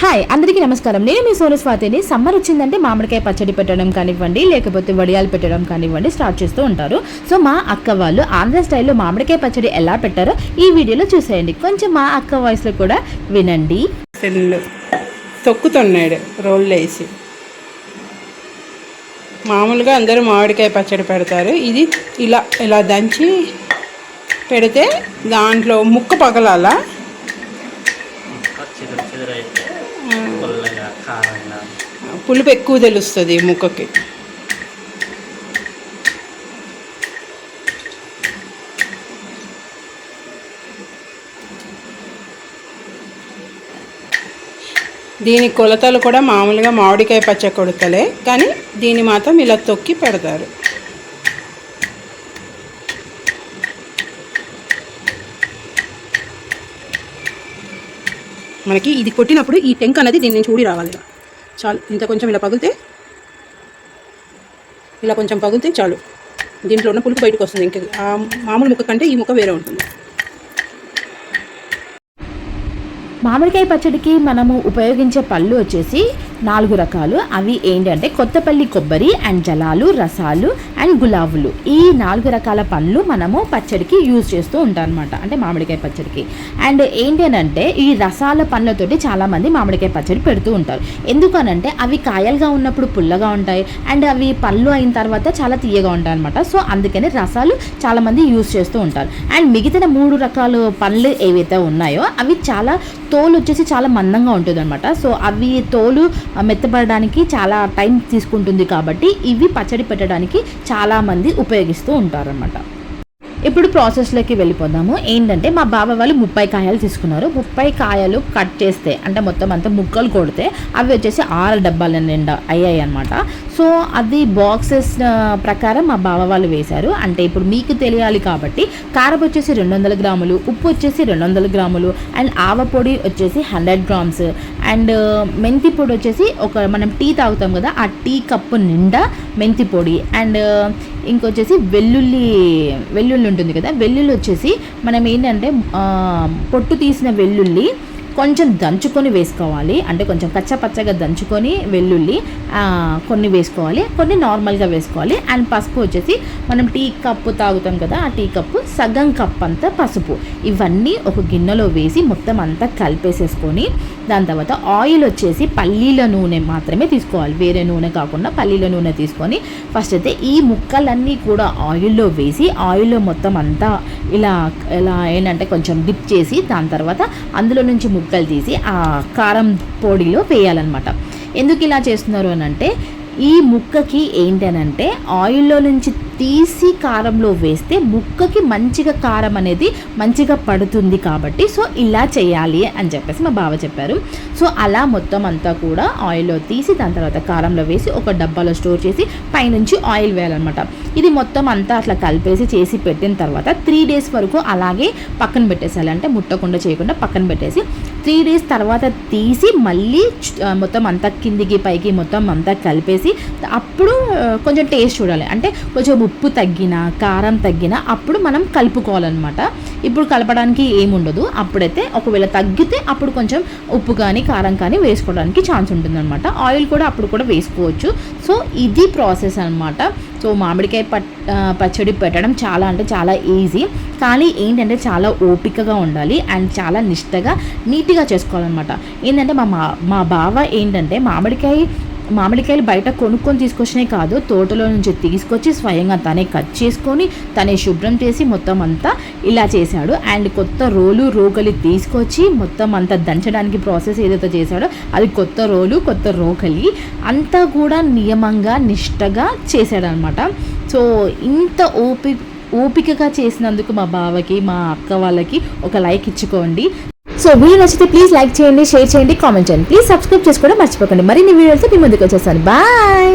Hi అందరికీ నమస్కారం. నేను మీ సోను స్వాతిని. సమ్మర్ వచ్చిందంటే మామిడికాయ పచ్చడి పెట్టడం కానివ్వండి లేకపోతే వడియాలు పెట్టడం కానివ్వండి స్టార్ట్ చేస్తూ ఉంటారు. సో మా అక్క వాళ్ళు ఆంధ్ర స్టైల్లో మామిడికాయ పచ్చడి ఎలా పెట్టారో ఈ వీడియోలో చూసేయండి. కొంచెం మా అక్క వాయిస్లో కూడా వినండి. తొక్కుతున్నాడు రోళ్ళు వేసి. మామూలుగా అందరూ మామిడికాయ పచ్చడి పెడతారు. ఇది ఇలా ఇలా దంచి పెడితే దాంట్లో ముక్క పగలాల? కారంగా పులుపు ఎక్కువ తెలుస్తుంది ముక్కకి. దీని కొలతలు కూడా మామూలుగా మామిడికాయ పచ్చ కొడతలే కానీ దీన్ని మాత్రం ఇలా తొక్కి పెడతారు. మనకి ఇది కొట్టినప్పుడు ఈ టెంక్ అనేది దీని నుంచి ఊడి రావాలి. చాలు ఇంత కొంచెం ఇలా పగిలితే ఇలా కొంచెం పగిలితే చాలు. దీంట్లో ఉన్న పులుపు బయటకు వస్తుంది. ఇంకా మామూలు ముక్క కంటే ఈ ముక్క వేరే ఉంటుంది. మామిడికాయ పచ్చడికి మనము ఉపయోగించే పళ్ళు వచ్చేసి నాలుగు రకాలు. అవి ఏంటంటే కొత్తపల్లి కొబ్బరి అండ్ జలాలు రసాలు అండ్ గులాబులు. ఈ నాలుగు రకాల పండ్లు మనము పచ్చడికి యూజ్ చేస్తూ ఉంటాం అనమాట అంటే మామిడికాయ పచ్చడికి. అండ్ ఏంటి అని అంటే ఈ రసాల పండ్లతోటి చాలామంది మామిడికాయ పచ్చడి పెడుతూ ఉంటారు. ఎందుకనంటే అవి కాయలుగా ఉన్నప్పుడు పుల్లగా ఉంటాయి. అండ్ అవి పళ్ళు అయిన తర్వాత చాలా తీయగా ఉంటాయి అనమాట సో అందుకని రసాలు చాలామంది యూజ్ చేస్తూ ఉంటారు. అండ్ మిగతా మూడు రకాల పండ్లు ఏవైతే ఉన్నాయో అవి చాలా తోలు వచ్చేసి చాలా మందంగా ఉంటుంది అనమాట సో అవి తోలు మెత్తపడడానికి చాలా టైం తీసుకుంటుంది కాబట్టి ఇవి పచ్చడి పెట్టడానికి చాలామంది ఉపయోగిస్తూ ఉంటారనమాట ఇప్పుడు ప్రాసెస్లోకి వెళ్ళిపోదాము. ఏంటంటే మా బావ వాళ్ళు ముప్పై కాయలు తీసుకున్నారు. ముప్పై కాయలు కట్ చేస్తే అంటే మొత్తం అంతా ముక్కలు కొడితే అవి వచ్చేసి ఆరు డబ్బాల నిండా అయ్యాయి అనమాట సో అది బాక్సెస్ ప్రకారం మా బావ వాళ్ళు వేశారు. అంటే ఇప్పుడు మీకు తెలియాలి కాబట్టి కారం వచ్చేసి రెండు వందల గ్రాములు ఉప్పు వచ్చేసి రెండు వందల గ్రాములు అండ్ ఆవ పొడి వచ్చేసి హండ్రెడ్ గ్రామ్స్ అండ్ మెంతి పొడి వచ్చేసి ఒక మనం టీ తాగుతాం కదా ఆ టీ కప్పు నిండా మెంతి పొడి అండ్ ఇంకొచ్చేసి వెల్లుల్లి వెల్లుల్లి ఉంటుంది కదా వెల్లుల్లి వచ్చేసి మనం ఏంటంటే పొట్టు తీసిన వెల్లుల్లి కొంచెం దంచుకొని వేసుకోవాలి. అంటే కొంచెం కచ్చపచ్చగా దంచుకొని వెల్లుల్లి కొన్ని వేసుకోవాలి. కొన్ని నార్మల్గా వేసుకోవాలి. అండ్ పసుపు వచ్చేసి మనం టీ కప్పు తాగుతాం కదా ఆ టీ కప్పు సగం కప్ అంతా పసుపు. ఇవన్నీ ఒక గిన్నెలో వేసి మొత్తం అంతా కలిపేసేసుకొని దాని తర్వాత ఆయిల్ వచ్చేసి పల్లీల నూనె మాత్రమే తీసుకోవాలి. వేరే నూనె కాకుండా పల్లీల నూనె తీసుకొని ఫస్ట్ అయితే ఈ ముక్కలన్నీ కూడా ఆయిల్లో వేసి ఆయిల్లో మొత్తం అంతా ఇలా ఇలా ఏంటంటే కొంచెం డిప్ చేసి దాని తర్వాత అందులో నుంచి ముక్కలు తీసి ఆ కారం పొడిలో వేయాలన్నమాట. ఎందుకు ఇలా చేస్తున్నారు అని అంటే ఈ ముక్కకి ఏంటనంటే ఆయిల్లో నుంచి తీసి కారంలో వేస్తే ముక్కకి మంచిగా కారం అనేది మంచిగా పడుతుంది కాబట్టి సో ఇలా చేయాలి అని చెప్పేసి మా బావ చెప్పారు. సో అలా మొత్తం అంతా కూడా ఆయిల్లో తీసి దాని తర్వాత కారంలో వేసి ఒక డబ్బాలో స్టోర్ చేసి పైనుంచి ఆయిల్ వేయాలన్నమాట. ఇది మొత్తం అంతా అట్లా కలిపేసి చేసి పెట్టిన తర్వాత త్రీ డేస్ వరకు అలాగే పక్కన పెట్టేసేయాలి. అంటే ముట్టకుండా చేయకుండా పక్కన పెట్టేసి త్రీ డేస్ తర్వాత తీసి మళ్ళీ మొత్తం అంతా కిందికి పైకి మొత్తం అంతా కలిపేసి అప్పుడు కొంచెం టేస్ట్ చూడాలి. అంటే కొంచెం ఉప్పు తగ్గిన కారం తగ్గిన అప్పుడు మనం కలుపుకోవాలన్నమాట. ఇప్పుడు కలపడానికి ఏముండదు. అప్పుడైతే ఒకవేళ తగ్గితే అప్పుడు కొంచెం ఉప్పు కానీ కారం కానీ వేసుకోవడానికి ఛాన్స్ ఉంటుందన్నమాట. ఆయిల్ కూడా అప్పుడు కూడా వేసుకోవచ్చు. సో ఇది ప్రాసెస్ అనమాట సో మామిడికాయ పట్ పచ్చడి పెట్టడం చాలా అంటే చాలా ఈజీ. కానీ ఏంటంటే చాలా ఓపికగా ఉండాలి అండ్ చాలా నిష్టగా నీట్గా చేసుకోవాలన్నమాట. ఏంటంటే మా మా మా బావ ఏంటంటే మామిడికాయ మామిడికాయలు బయట కొనుక్కొని తీసుకొచ్చినాయి కాదు తోటలో నుంచి తీసుకొచ్చి స్వయంగా తనే కట్ చేసుకొని తనే శుభ్రం చేసి మొత్తం అంతా ఇలా చేశాడు. అండ్ కొత్త రోలు రోకలి తీసుకొచ్చి మొత్తం అంతా దంచడానికి ప్రాసెస్ ఏదైతే చేశాడో అది కొత్త రోలు కొత్త రోకలి అంతా కూడా నియమంగా నిష్టగా చేశాడనమాట. సో ఇంత ఓపి ఓపికగా చేసినందుకు మా బావకి మా అక్క వాళ్ళకి ఒక లైక్ ఇచ్చుకోండి. సో వీడియో నచ్చితే ప్లీజ్ లైక్ చేయండి షేర్ చేయండి కామెంట్ చేయండి. ప్లీజ్ సబ్స్క్రైబ్ చేసుకోవడం మర్చిపోకండి. మరిన్ని వీడియోస్ మీ ముందుకు వచ్చేస్తాను. బాయ్